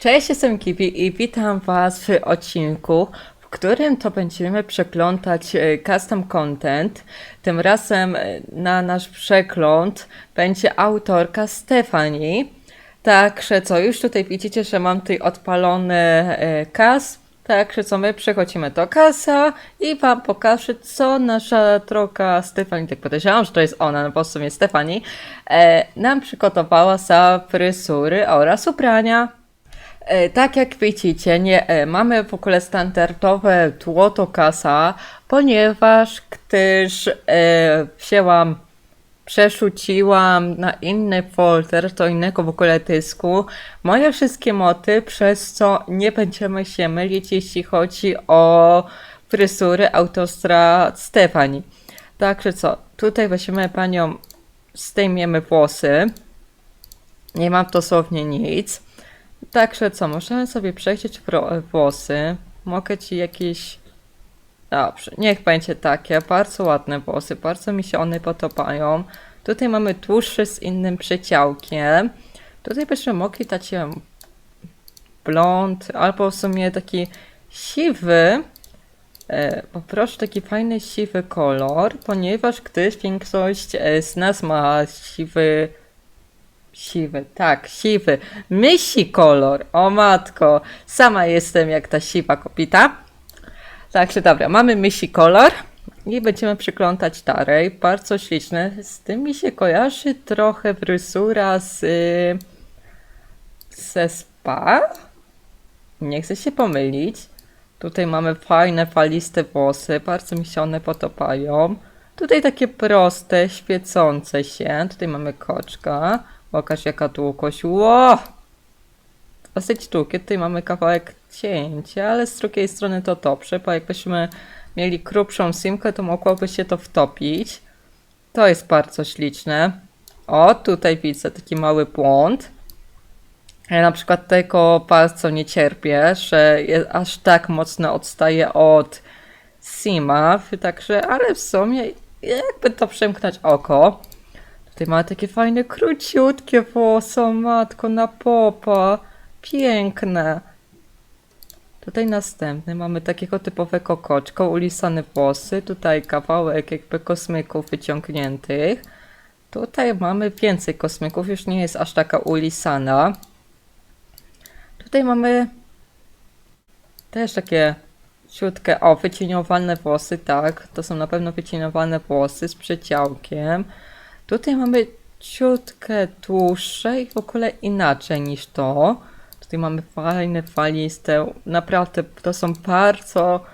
Cześć, jestem Kipi i witam Was w odcinku, w którym to będziemy przeglądać e, custom content. Tym razem e, na nasz przegląd będzie autorka Stefani. Także co, już tutaj widzicie, że mam tutaj odpalony e, kas. Także co, my przechodzimy do kasa i Wam pokażę, co nasza droga Stefani, tak podejrzewam, że to jest ona, no w sumie Stefani, nam przygotowała za fryzury oraz ubrania. E, Tak jak widzicie, nie, e, mamy w ogóle standardowe tło do kasa, ponieważ gdyż e, wzięłam, przerzuciłam na inny folder, do innego w ogóle dysku, moje wszystkie moty, przez co nie będziemy się mylić, jeśli chodzi o fryzury autostrad Stefani. Także co, tutaj weźmiemy panią, zdejmiemy włosy, nie mam dosłownie nic. Także co, możemy sobie przejrzeć włosy. Mogę ci jakieś. Dobrze, niech będzie takie. Bardzo ładne włosy, bardzo mi się one podobają. Tutaj mamy dłuższy z innym przeciałkiem. Tutaj byśmy mogli dać blond, albo w sumie taki siwy. E, poproszę taki fajny siwy kolor, ponieważ gdyż większość z nas ma siwy Siwy, tak, siwy. Mysi kolor. O matko, sama jestem jak ta siwa kopita. Także dobra, mamy mysi kolor i będziemy przyglądać dalej. Bardzo śliczne. Z tym mi się kojarzy trochę fryzura z y, ze spa. Nie chcę się pomylić. Tutaj mamy fajne, faliste włosy. Bardzo mi się one podobają. Tutaj takie proste, świecące się. Tutaj mamy koczka. Pokaż jaka długość. Ło! Dosyć długie. Tutaj mamy kawałek cięcia, ale z drugiej strony to dobrze, bo jakbyśmy mieli grubszą simkę, to mogłoby się to wtopić. To jest bardzo śliczne. O, tutaj widzę taki mały błąd. Ja na przykład tego bardzo nie cierpię, że jest aż tak mocno odstaje od Sima, także, ale w sumie jakby to przemknąć oko. Tutaj ma takie fajne, króciutkie włosy, matko, na popa. Piękne. Tutaj następny mamy takiego typowego koczka, ulisane włosy. Tutaj kawałek jakby kosmyków wyciągniętych. Tutaj mamy więcej kosmyków, już nie jest aż taka ulisana. Tutaj mamy też takie ciutkie, o, wycieniowane włosy, tak. To są na pewno wycieniowane włosy z przeciałkiem. Tutaj mamy ciutkę dłuższe i w ogóle inaczej niż to. Tutaj mamy fajne, faliste, naprawdę to są bardzo,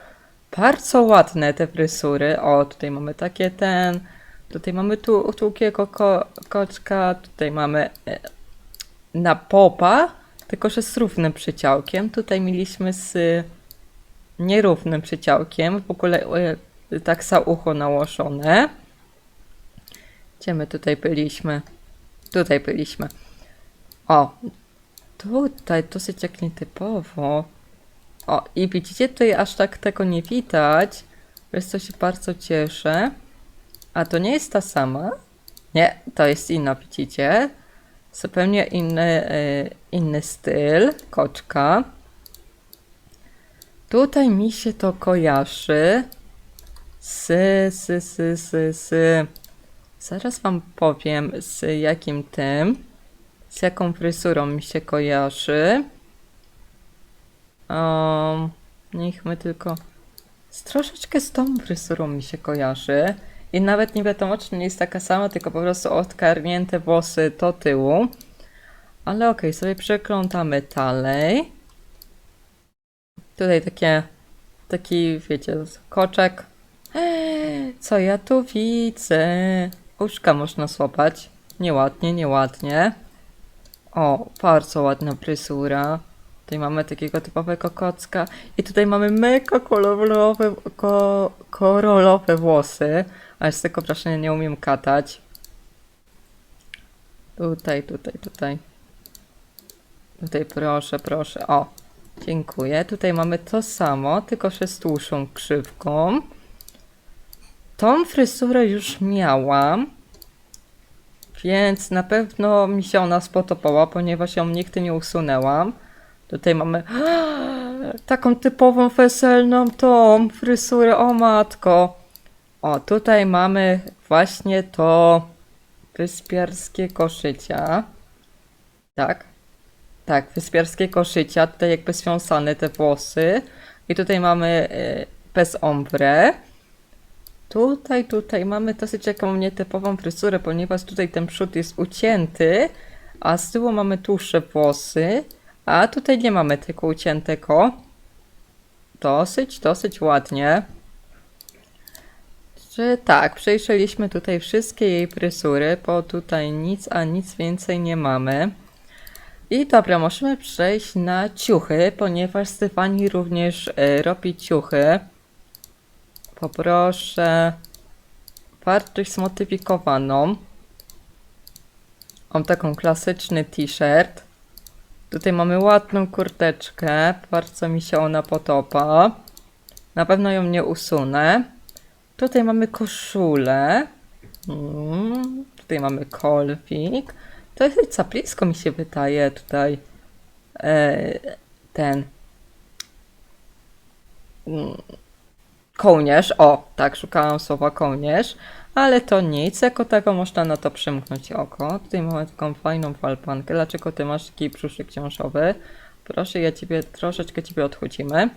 bardzo ładne te fryzury. O, tutaj mamy takie ten, tutaj mamy tu długiego ko koczka, tutaj mamy e, na popa, tylko że z równym przyciałkiem. Tutaj mieliśmy z nierównym przyciałkiem, w ogóle e, tak za ucho nałożone. Gdzie my tutaj byliśmy? Tutaj byliśmy. O, tutaj dosyć jak nietypowo. O, i widzicie, tutaj aż tak tego nie widać, przez co się bardzo cieszę. A to nie jest ta sama? Nie, to jest inna, widzicie? Zupełnie inny, y, inny styl, koczka. Tutaj mi się to kojarzy z, z, z, z, z Zaraz wam powiem z jakim tym, z jaką fryzurą mi się kojarzy. Um, niech my tylko... Z troszeczkę z tą fryzurą mi się kojarzy. I nawet nie wiadomo, czy nie jest taka sama, tylko po prostu odkarnięte włosy do tyłu. Ale okej, sobie przeglądamy dalej. Tutaj takie, taki, wiecie, koczek. Eee, co ja tu widzę? Uszka można złapać. Nieładnie, nieładnie. O, bardzo ładna fryzura. Tutaj mamy takiego typowego kocka. I tutaj mamy mega kolorowe, ko, włosy. Ale z tego wrażenia nie umiem katać. Tutaj, tutaj, tutaj. Tutaj proszę, proszę. O, dziękuję. Tutaj mamy to samo, tylko że z krzywką. Tą fryzurę już miałam, więc na pewno mi się ona spodobała, ponieważ ją nigdy nie usunęłam. Tutaj mamy taką typową weselną tą fryzurę, o matko. O, tutaj mamy właśnie to wyspiarskie koszycia. Tak. Tak, wyspiarskie koszycia, tutaj jakby związane te włosy. I tutaj mamy y, bez ombre. Tutaj, tutaj mamy dosyć taką nietypową fryzurę, ponieważ tutaj ten przód jest ucięty, a z tyłu mamy dłuższe włosy, a tutaj nie mamy tego uciętego. Dosyć, dosyć ładnie. Że tak, przejrzeliśmy tutaj wszystkie jej fryzury, bo tutaj nic, a nic więcej nie mamy. I dobra, możemy przejść na ciuchy, ponieważ Stefani również e, robi ciuchy. Poproszę wartość zmodyfikowaną. Mam taką klasyczny t-shirt. Tutaj mamy ładną kurteczkę. Bardzo mi się ona podoba. Na pewno ją nie usunę. Tutaj mamy koszulę. Mm, tutaj mamy kolwik. To jest za blisko mi się wydaje tutaj e, ten mm, kołnierz. O, tak, szukałam słowa kołnierz, ale to nic, jako tego można na to przymknąć oko. Tutaj mamy taką fajną falpankę. Dlaczego ty masz taki brzuszek książowy? Proszę, ja ciebie troszeczkę ciebie odchudzimy.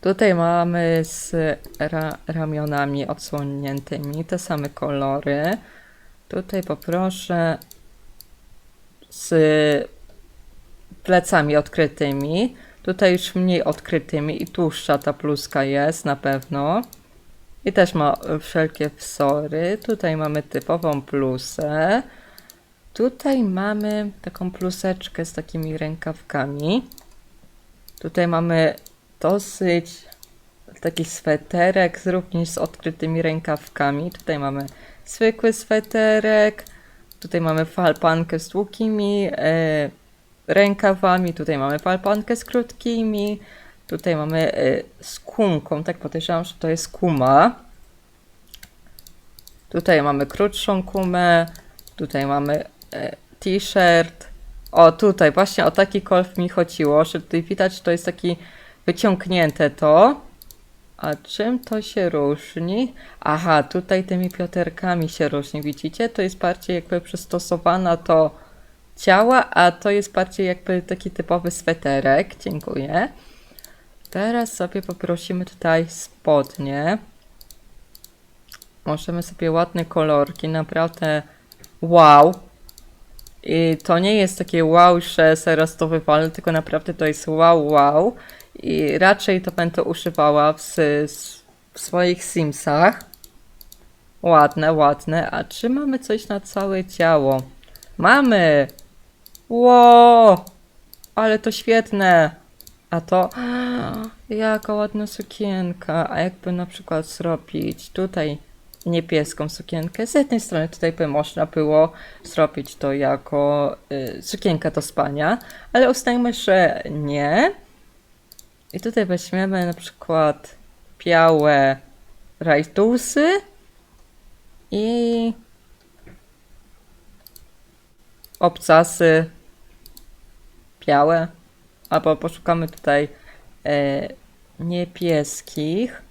Tutaj mamy z ra ramionami odsłoniętymi te same kolory. Tutaj poproszę z plecami odkrytymi. Tutaj już mniej odkrytymi i tłuszcza ta bluzka jest na pewno. I też ma wszelkie wzory. Tutaj mamy typową bluzę. Tutaj mamy taką pluseczkę z takimi rękawkami. Tutaj mamy dosyć taki sweterek również z odkrytymi rękawkami. Tutaj mamy zwykły sweterek. Tutaj mamy falpankę z długimi e, rękawami. Tutaj mamy falpankę z krótkimi. Tutaj mamy e, z kumką. Tak podejrzewam, że to jest kuma. Tutaj mamy krótszą kumę. Tutaj mamy e, t-shirt. O, tutaj właśnie o taki kolf mi chodziło, że tutaj widać, to jest taki wyciągnięte to. A czym to się różni? Aha, tutaj tymi pioterkami się różni, widzicie? To jest bardziej jakby przystosowana do ciała, a to jest bardziej jakby taki typowy sweterek. Dziękuję. Teraz sobie poprosimy tutaj spodnie. Możemy sobie ładne kolorki, naprawdę wow. I to nie jest takie wow, że zaraz to wywalę, tylko naprawdę to jest wow, wow. I raczej to będę używała w, w swoich Simsach. Ładne, ładne. A czy mamy coś na całe ciało? Mamy! Ło! Ale to świetne! A to... Jaka ładna sukienka. A jakby na przykład zrobić tutaj niebieską sukienkę. Z jednej strony tutaj by można było zrobić to jako y, sukienka do spania, ale uznajmy, że nie. I tutaj weźmiemy na przykład białe rajtusy i obcasy białe, albo poszukamy tutaj e, niebieskich,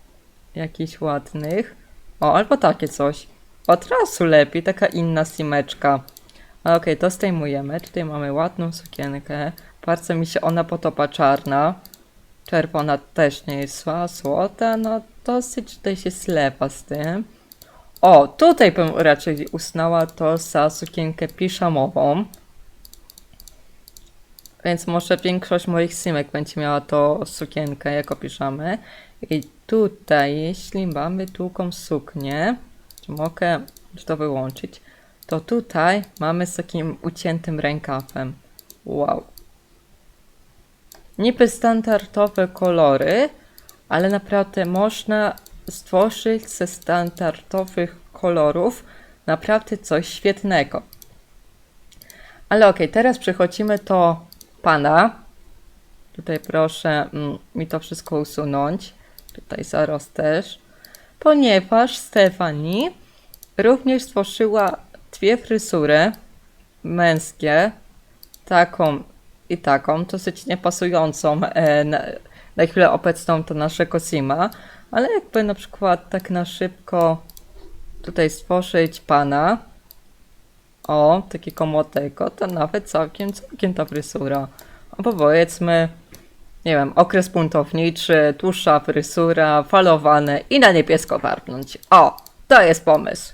jakichś ładnych. O, albo takie coś. Od razu lepiej, taka inna simeczka. Okej, to zdejmujemy. Tutaj mamy ładną sukienkę. Bardzo mi się ona podoba, czarna. Czerwona też nie jest zła, złota, no dosyć tutaj się zlewa z tym. O, tutaj bym raczej uznała to za sukienkę piżamową. Więc może większość moich symek będzie miała to sukienkę jako piżamy. I tutaj, jeśli mamy długą suknię, czy mogę to wyłączyć, to tutaj mamy z takim uciętym rękawem. Wow. Niby standardowe kolory, ale naprawdę można stworzyć ze standardowych kolorów naprawdę coś świetnego. Ale okej, teraz przechodzimy do pana. Tutaj proszę mm, mi to wszystko usunąć. Tutaj zaraz też. Ponieważ Stefani również stworzyła dwie fryzury męskie. Taką i taką, dosyć niepasującą e, na, na chwilę obecną do naszego Sima, ale jakby na przykład tak na szybko tutaj stworzyć pana, o, takiego młodego, to nawet całkiem, całkiem ta frysura. Albo powiedzmy, nie wiem, okres buntowniczy, dłuższa frysura, falowane i na niebiesko warpnąć. O, to jest pomysł.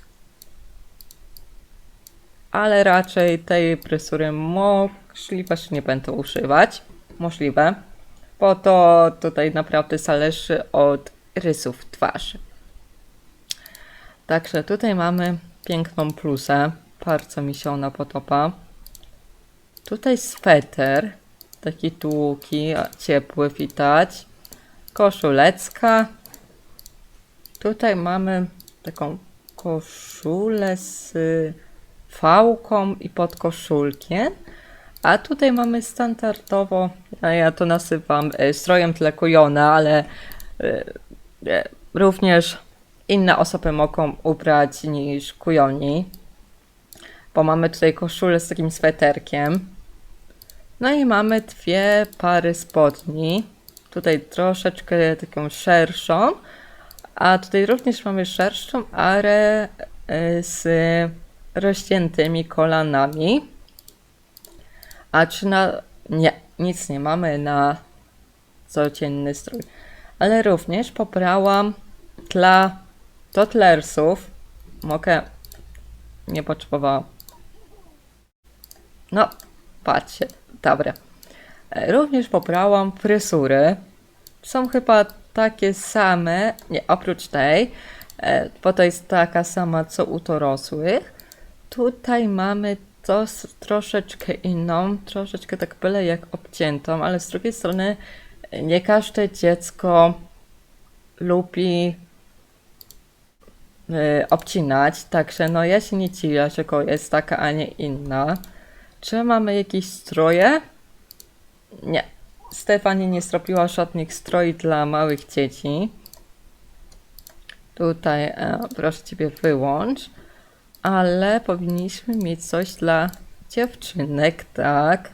Ale raczej tej frysury możliwe, że nie będę używać. Możliwe. Bo to tutaj naprawdę zależy od rysów twarzy. Także tutaj mamy piękną plusę. Bardzo mi się ona podoba. Tutaj sweter. Taki długi, ciepły widać. Koszulecka. Tutaj mamy taką koszulę z fałką i podkoszulkiem. A tutaj mamy standardowo, ja to nazywam e, strojem dla kujona, ale e, e, również inne osoby mogą ubrać niż kujoni. Bo mamy tutaj koszulę z takim sweterkiem. No i mamy dwie pary spodni. Tutaj troszeczkę taką szerszą, a tutaj również mamy szerszą, ale e, z rozciętymi kolanami. A czy na. Nie, nic nie mamy na codzienny strój. Ale również pobrałam dla totlersów. Mogę. Nie potrzebowałam. No, patrzcie, dobra. E, Również pobrałam frysury. Są chyba takie same, nie, oprócz tej, e, bo to jest taka sama co u dorosłych. Tutaj mamy to troszeczkę inną, troszeczkę tak byle jak obciętą, ale z drugiej strony e, nie każde dziecko lubi obcinać, także no ja się nie dziwię, że jest taka, a nie inna. Czy mamy jakieś stroje? Nie. Stefani nie zrobiła żadnych stroi dla małych dzieci. Tutaj e, proszę Ciebie wyłącz. Ale powinniśmy mieć coś dla dziewczynek, tak?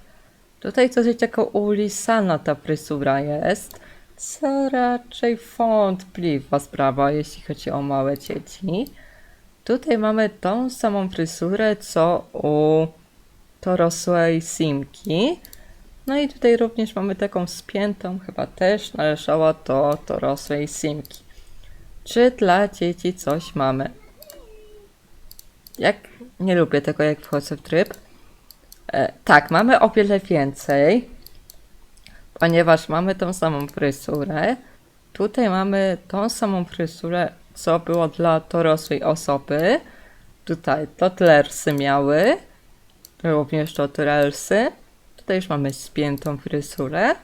Tutaj coś takiego ulisana ta frysura jest. Co raczej wątpliwa sprawa, jeśli chodzi o małe dzieci. Tutaj mamy tą samą fryzurę, co u dorosłej Simki. No i tutaj również mamy taką spiętą, chyba też należała do dorosłej Simki. Czy dla dzieci coś mamy? Jak nie lubię tego, jak wchodzę w tryb. E, tak, mamy o wiele więcej, ponieważ mamy tą samą fryzurę. Tutaj mamy tą samą fryzurę, co było dla dorosłej osoby. Tutaj totlersy miały, również totlelsy. Tutaj już mamy spiętą fryzurę.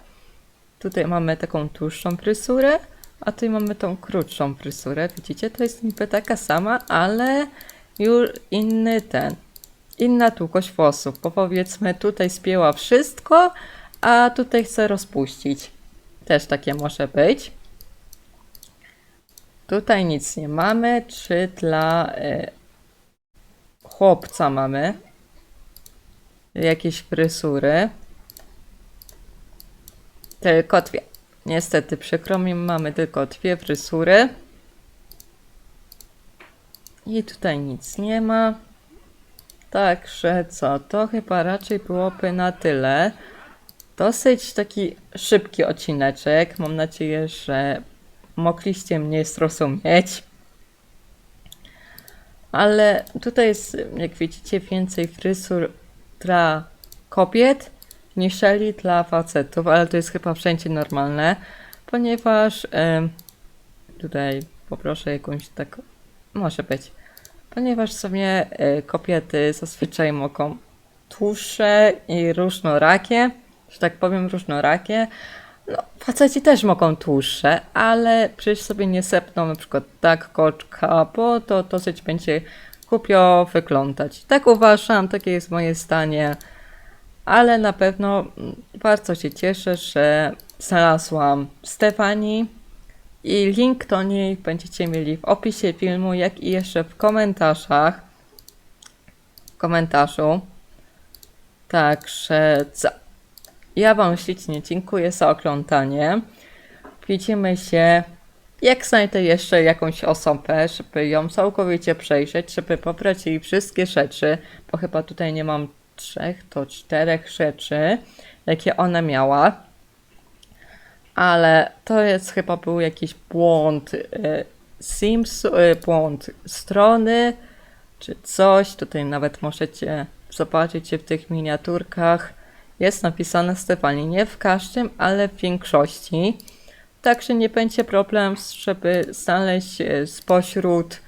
Tutaj mamy taką dłuższą fryzurę, a tutaj mamy tą krótszą fryzurę. Widzicie, to jest niby taka sama, ale już inny ten, inna długość włosów, bo powiedzmy tutaj spięła wszystko, a tutaj chce rozpuścić. Też takie może być. Tutaj nic nie mamy. Czy dla y, chłopca mamy jakieś fryzury? Tylko dwie. Niestety, przykro mi, mamy tylko dwie fryzury. I tutaj nic nie ma. Także co, to chyba raczej byłoby na tyle. Dosyć taki szybki odcineczek. Mam nadzieję, że mogliście mnie zrozumieć. Ale tutaj jest, jak widzicie, więcej fryzur dla kobiet niż dla facetów, ale to jest chyba wszędzie normalne, ponieważ tutaj poproszę jakąś taką, może być, ponieważ sobie e, kobiety zazwyczaj mogą dłuższe i różnorakie, że tak powiem różnorakie, no faceci też mogą dłuższe, ale przecież sobie nie sepną na przykład tak koczka, bo to dosyć będzie głupio wyglądać. Tak uważam, takie jest moje zdanie ale na pewno bardzo się cieszę, że znalazłam Stefani i link do niej będziecie mieli w opisie filmu, jak i jeszcze w komentarzach. W komentarzu. Także co? Ja Wam ślicznie dziękuję za oglądanie. Widzimy się, jak znajdę jeszcze jakąś osobę, żeby ją całkowicie przejrzeć, żeby pobrać jej wszystkie rzeczy, bo chyba tutaj nie mam trzech, to czterech rzeczy, jakie ona miała. Ale to jest chyba był jakiś błąd y, Sims, y, błąd strony, czy coś. Tutaj nawet możecie zobaczyć w tych miniaturkach. Jest napisane Stefani, nie w każdym, ale w większości. Także nie będzie problem, żeby znaleźć e, spośród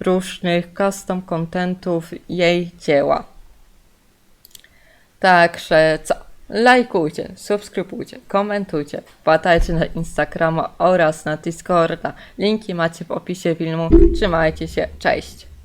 różnych custom contentów jej dzieła. Także co? Lajkujcie, subskrybujcie, komentujcie, wpadajcie na Instagrama oraz na Discorda. Linki macie w opisie filmu. Trzymajcie się, cześć!